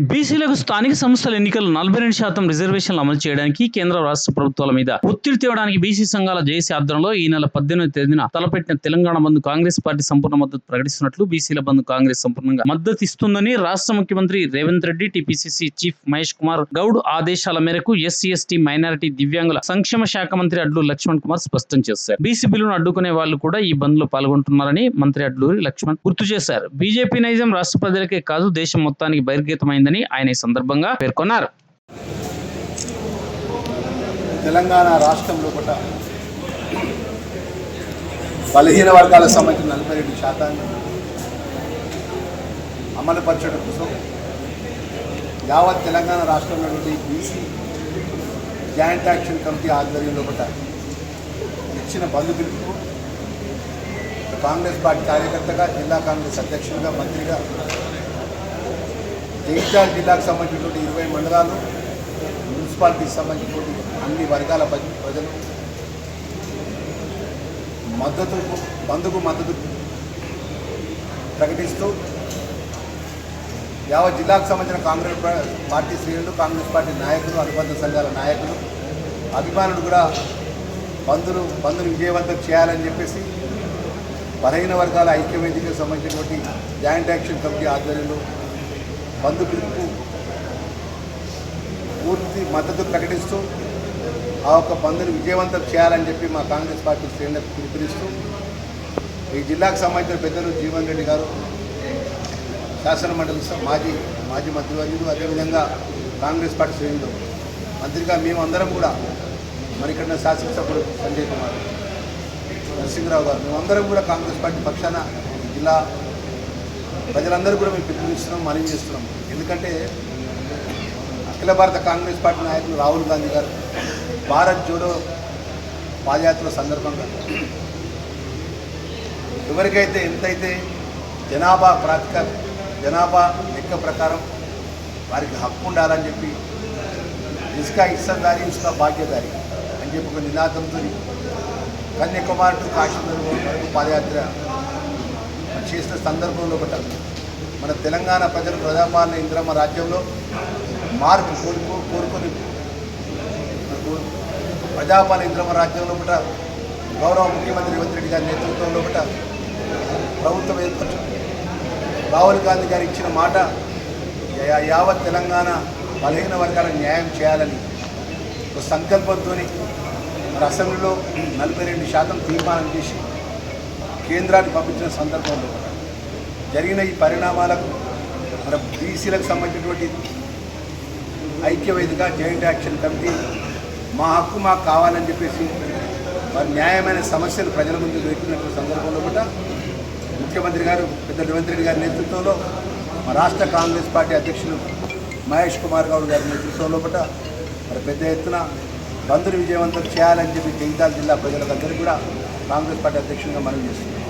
బీసీలకు స్థానిక సంస్థల ఎన్నికలు నలభై రెండు శాతం రిజర్వేషన్లు అమలు చేయడానికి కేంద్ర రాష్ట్ర ప్రభుత్వాల మీద ఒత్తిడి తేవడానికి బీసీ సంఘాల జేసీ ఆధ్వర్యంలో ఈ నెల పద్దెనిమిది తేదీన తలపెట్టిన తెలంగాణ బంద్ కాంగ్రెస్ పార్టీ సంపూర్ణ మద్దతు ప్రకటిస్తున్నట్లు బీసీల బంద్ కాంగ్రెస్ సంపూర్ణంగా మద్దతు ఇస్తుందని రాష్ట్ర ముఖ్యమంత్రి రేవంత్ రెడ్డి టీపీసీసీ చీఫ్ మహేష్ కుమార్ గౌడ్ ఆదేశాల మేరకు ఎస్సీ ఎస్టీ మైనారిటీ దివ్యాంగుల సంక్షేమ శాఖ మంత్రి అడ్లూరి లక్ష్మణ్ కుమార్ స్పష్టం చేశారు. బీసీ బిల్లును అడ్డుకునే వాళ్ళు కూడా ఈ బంద్లో పాల్గొంటున్నారని మంత్రి అడ్లూరి లక్ష్మణ్ గుర్తు చేశారు. బీజేపీ నైజం రాష్ట్ర ప్రజలకే కాదు దేశం మొత్తానికి బహిర్గతమైందని ఆయన ఈ సందర్భంగా పేర్కొన్నారు. తెలంగాణ రాష్ట్రంలో కూడా బలహీన వర్గాలకు సంబంధించిన నలభై రెండు శాతాన్ని అమలుపరచడం కోసం యావత్ తెలంగాణ రాష్ట్రంలో బీసీ జాయింట్ యాక్షన్ కమిటీ ఆధ్వర్యంలో కూడా ఇచ్చిన బంధు పిలుపు కాంగ్రెస్ పార్టీ కార్యకర్తగా జిల్లా కాంగ్రెస్ అధ్యక్షులుగా మంత్రిగా జగిత్యాల జిల్లాకు సంబంధించినటువంటి ఇరవై మండలాలు మున్సిపాలిటీకి సంబంధించినటువంటి అన్ని వర్గాల ప్రజ- ప్రజలు మద్దతు బంధుకు మద్దతు ప్రకటిస్తూ యావత్ జిల్లాకు సంబంధించిన కాంగ్రెస్ పార్టీ శ్రేణులు కాంగ్రెస్ పార్టీ నాయకులు అనుబంధ సంఘాల నాయకులు అభిమానులు కూడా బంధును బంధును విజయవంతం చేయాలని చెప్పేసి బలహీన వర్గాల ఐక్యవేదికకు సంబంధించినటువంటి జాయింట్ యాక్షన్ కమిటీ ఆధ్వర్యంలో బంధు పిలుపు పూర్తి మద్దతు ప్రకటిస్తూ ఆ ఒక్క బంధుని విజయవంతం చేయాలని చెప్పి మా కాంగ్రెస్ పార్టీ శ్రేణులకు పిలుపునిస్తూ ఈ జిల్లాకు సంబంధించిన పెద్దలు జీవన్ రెడ్డి గారు శాసన మండలి మాజీ మాజీ మంత్రివర్యులు అదేవిధంగా కాంగ్రెస్ పార్టీ శ్రేణులు మంత్రిగా మేమందరం కూడా మరి ఇక్కడ శాసనసభ్యుడు సంజయ్ కుమార్ నరసింహరావు గారు మేమందరం కూడా కాంగ్రెస్ పార్టీ పక్షాన జిల్లా ప్రజలందరూ కూడా మేము పిలుపునిస్తున్నాం మనవి చేస్తున్నాం. ఎందుకంటే అఖిల భారత కాంగ్రెస్ పార్టీ నాయకులు రాహుల్ గాంధీ గారు భారత్ జోడో పాదయాత్ర సందర్భంగా ఎవరికైతే ఎంతైతే జనాభా ప్రాతిక జనాభా లెక్క ప్రకారం వారికి హక్కు ఉండాలని చెప్పి ఇసుక ఇస్సదారి ఇసుక భాగ్యదారి అని చెప్పి ఒక నినాదంతో కన్యాకుమారి టు కాశ్మీర్ వరకు పాదయాత్ర చేసిన సందర్భంలో ఒకట మన తెలంగాణ ప్రజలు ప్రజాపాలన ఇంద్రమ్మ రాజ్యంలో మార్పు కోరుకో కోరుకొని ప్రజాపాలన ఇంద్రమ్మ రాజ్యంలో ఒకట గౌరవ ముఖ్యమంత్రి రేవంత్ రెడ్డి గారి నేతృత్వంలో ఒకట ప్రభుత్వం ఏర్పరచు రాహుల్ గాంధీ గారు ఇచ్చిన మాట యావత్ తెలంగాణ బలహీన వర్గాలకు న్యాయం చేయాలని ఒక సంకల్పంతో మన అసెంబ్లీలో నలభై రెండు శాతం తీర్మానం చేసి కేంద్రానికి పంపించిన సందర్భంలో జరిగిన ఈ పరిణామాలకు మన బీసీలకు సంబంధించినటువంటి ఐక్యవేదిక జాయింట్ యాక్షన్ కమిటీ మా హక్కు మాకు కావాలని చెప్పేసి మరి న్యాయమైన సమస్యలు ప్రజల ముందు పెట్టినటువంటి సందర్భంలో కూడా ముఖ్యమంత్రి గారు పెద్ద రేవంత్ రెడ్డి గారి నేతృత్వంలో మా రాష్ట్ర కాంగ్రెస్ పార్టీ అధ్యక్షులు మహేష్ కుమార్ గౌడ్ గారి నేతృత్వంలో కూడా మరి పెద్ద ఎత్తున బంధుని విజయవంతం చేయాలని చెప్పి జగిత్యాల జిల్లా ప్రజలందరికీ కూడా కాంగ్రెస్ పార్టీ అధ్యక్షులుగా మనం చేస్తున్నాం.